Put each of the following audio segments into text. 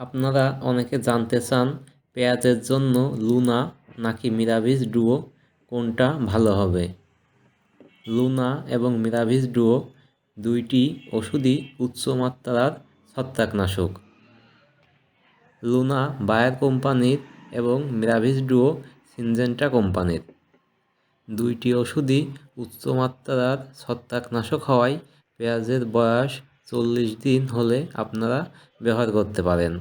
আপনারা অনেকে জানতে চান পেঁয়াজের জন্য লুনা নাকি মিরাভিস ডুও কোনটা ভালো হবে? লুনা এবং মিরাভিস ডুও দুইটি ওষুধই উচ্চমাত্রার ছত্রাকনাশক। লুনা বায়ার কোম্পানির এবং মিরাভিস ডুও সিনজেন্টা কোম্পানির। দুইটি ওষুধই উচ্চমাত্রার ছত্রাকনাশক হওয়ায় পেঁয়াজের বয়স চল্লিশ দিন হলে আপনারা ব্যবহার করতে পারেন।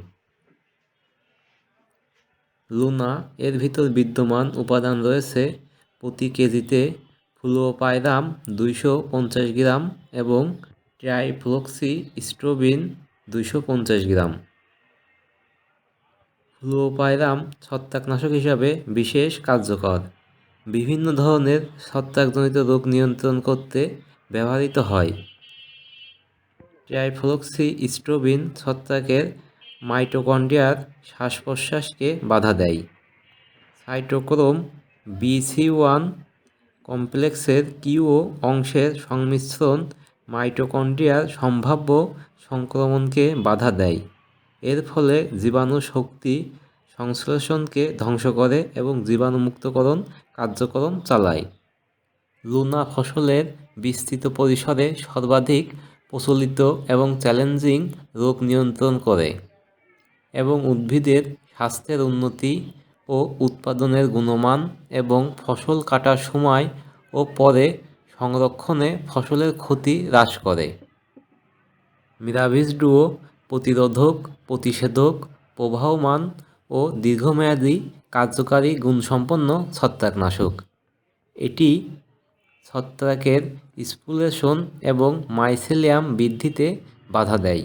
লুনা, এর ভিতর বিদ্যমান উপাদান রয়েছে প্রতি কেজিতে ফ্লুওপাইরাম দুইশো পঞ্চাশ গ্রাম এবং ট্রাইফ্লক্সি স্ট্রোবিন দুইশো পঞ্চাশ গ্রাম। ফ্লুওপাইরাম ছত্রাকনাশক হিসাবে বিশেষ কার্যকর। বিভিন্ন ধরনের ছত্রাকজনিত রোগ নিয়ন্ত্রণ করতে ব্যবহৃত হয়। ট্রাইফ্লক্সি স্ট্রোবিন ছত্রাকের মাইটোকন্ড্রিয়ার শ্বাস প্রশ্বাসকে বাধা দেয়। সাইটোক্রোম বিসি ওয়ান কমপ্লেক্সের কিউ অংশের সংমিশ্রণ মাইটোকন্ড্রিয়ার সম্ভাব্য সংক্রমণকে বাধা দেয়। এর ফলে জীবাণু শক্তি সংশ্লেষণকে ধ্বংস করে এবং জীবাণুমুক্তকরণ কার্যক্রম চালায়। লুনা ফসলের বিস্তৃত পরিসরে সর্বাধিক প্রচলিত এবং চ্যালেঞ্জিং রোগ নিয়ন্ত্রণ করে এবং উদ্ভিদের স্বাস্থ্যের উন্নতি ও উৎপাদনের গুণমান এবং ফসল কাটার সময় ও পরে সংরক্ষণে ফসলের ক্ষতি হ্রাস করে। মিরাভিস ডুও প্রতিরোধক, প্রতিষেধক, প্রবাহমান ও দীর্ঘমেয়াদী কার্যকারী গুণসম্পন্ন ছত্রাকনাশক। এটি ছত্রাকের স্পুলেশন এবং মাইসেলিয়াম বৃদ্ধিতে বাধা দেয়।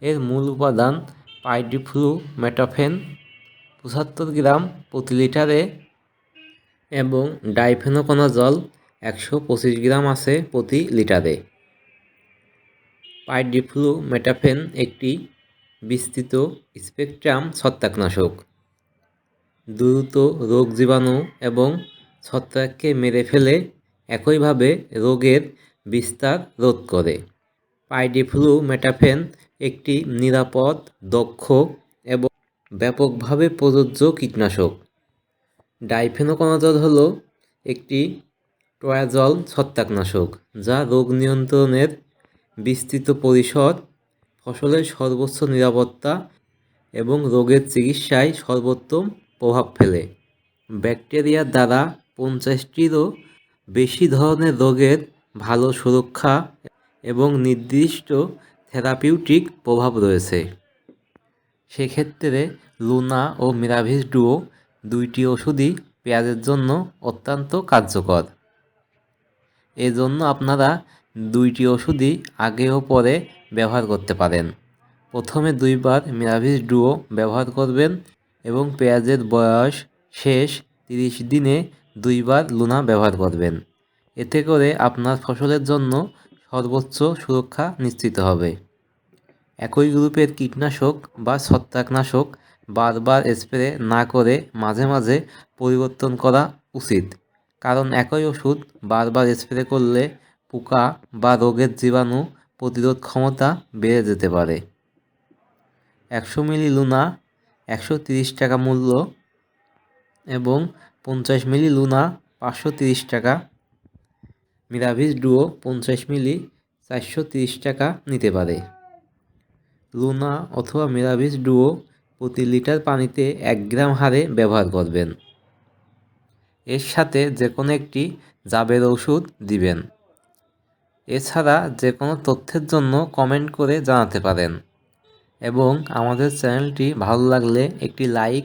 এর মূল উপাদান পাইডিফ্লু মেটাফেন পঁচাত্তর গ্রাম প্রতি লিটারে এবং ডাইফেনোকোনাজল একশো পঁচিশ গ্রাম আছে প্রতি লিটারে। পাইডিফ্লু মেটাফেন একটি বিস্তৃত স্পেকট্রাম ছত্রাকনাশক। দ্রুত রোগ জীবাণু এবং ছত্রাককে মেরে ফেলে একইভাবে রোগের বিস্তার রোধ করে। পাইডিফ্লু মেটাফেন একটি নিরাপদ, দক্ষ এবং ব্যাপকভাবে প্রযোজ্য কীটনাশক। ডাইফেনোকোনাজল হল একটি টয়াজল ছত্রাকনাশক যা রোগ নিয়ন্ত্রণের বিস্তৃত পরিসর, ফসলের সর্বোচ্চ নিরাপত্তা এবং রোগের চিকিৎসায় সর্বোত্তম প্রভাব ফেলে। ব্যাকটেরিয়ার দ্বারা পঞ্চাশটিরও বেশি ধরনের রোগের ভালো সুরক্ষা এবং নির্দিষ্ট থেরাপিউটিক প্রভাব রয়েছে। সেক্ষেত্রে লুনা ও মিরাভিস ডুও দুইটি ওষুধই পেঁয়াজের জন্য অত্যন্ত কার্যকর। এজন্য আপনারা দুইটি ওষুধই আগে ও পরে ব্যবহার করতে পারেন। প্রথমে দুইবার মিরাভিস ডুও ব্যবহার করবেন এবং পেঁয়াজের বয়স শেষ তিরিশ দিনে দুইবার লুনা ব্যবহার করবেন। এতে করে আপনার ফসলের জন্য সর্বোচ্চ সুরক্ষা নিশ্চিত হবে। একই গ্রুপের কীটনাশক বা ছত্রাকনাশক বারবার স্প্রে না করে মাঝে মাঝে পরিবর্তন করা উচিত। কারণ একই ওষুধ বারবার স্প্রে করলে পোকা বা রোগের জীবাণু প্রতিরোধ ক্ষমতা বেড়ে যেতে পারে। একশো মিলি লুনা একশো টাকা মূল্য এবং পঞ্চাশ মিলি লুনা, পাঁচশো তিরিশ টাকা। মিরাভিস ডুও পঞ্চাশ মিলি, চারশো তিরিশ টাকা নিতে পারে। লুনা অথবা মিরাভিস ডুও প্রতি লিটার পানিতে এক গ্রাম হারে ব্যবহার করবেন। এর সাথে যে কোনো একটি জাবের ওষুধ দিবেন। এছাড়া যে কোনো তথ্যের জন্য কমেন্ট করে জানাতে পারেন। এবং আমাদের চ্যানেলটি ভালো লাগলে একটি লাইক